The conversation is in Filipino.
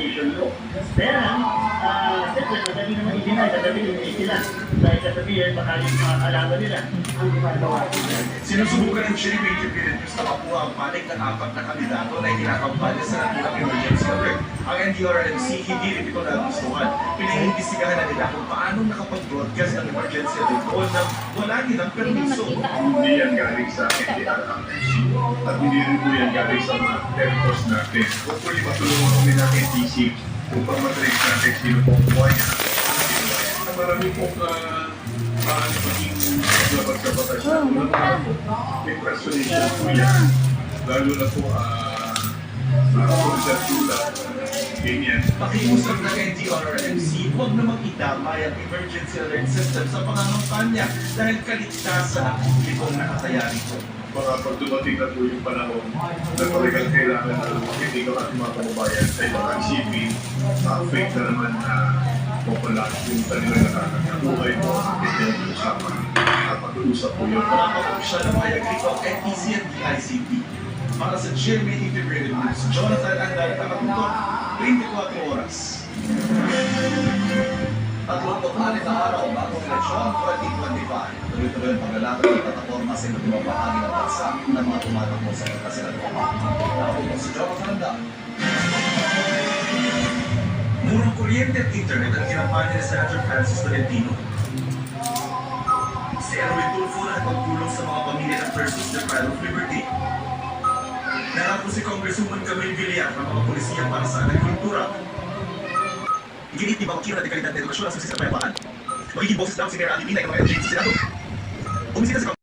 Education Law. Kaya lang, ah, siyempre, madali naman i-deny, sasabihin hindi sila. Dahil sasabihin, baka yung mga alaman nila ang gumagawa. Sinusubukan ng Cherry Philippines na makuha ang panig ng apat na kandidato na ikinakampanya sa naturang emergency NDRMC hindi rin ito nagustuhan. Pinahimbestigahan na nila kung paano nakapag-broadcast ng emergency o nang wala nilang permiso. Hindi yan galing sa NDRRMC at hindi rin po yan galing sa mga telcos natin. Hopefully matulungan kami ng NTC upang matrace natin sino po ang buhay niya. Ang marami pong uh, uh, maging labas sa batas na na po. May personation po yan. Lalo na po uh, uh, sa tulad. Ganyan. Pakiusap ng NDRMC, huwag namang idamay ang emergency alert system sa pangangampanya dahil kaligtasan ang publikong nakataya nito. Baka pag dumating na po yung panahon na talagang kailangan na makinig ang ating mga kababayan sa ibang isipin, uh, fake na naman na popular yung kanilang nakakabuhay mo sa kanyang usapan at pag-uusap po yun. Mga kapunsya ng mayag rito ang NTC at DICT. Para sa GMA Integrated News, Jonathan Andal, nakatutok, 24 oras. Tatlong alit na araw bago eleksyon 2025. Tuloy-tuloy ang paglalakad ng plataforma sa iba't ibang bahagi ng bansa ng mga tumatakbo sa. Ako po si Jonathan Andal. Murang kuryente at internet ang kinampanya ni Senator Francis Tolentino. Si Erwin Tulfo na nagpagtulong sa mga pamilya ng Persons Deprived of Liberty. Nangako si Congresswoman Camille Villar ng mga polisiya para sa agrikultura. Iginit ni Bakir na dekalidad na edukasyon ang susi sa payapaan. Magiging boses daw si Ali Binay ng mga LG sa Senado. Bumisita si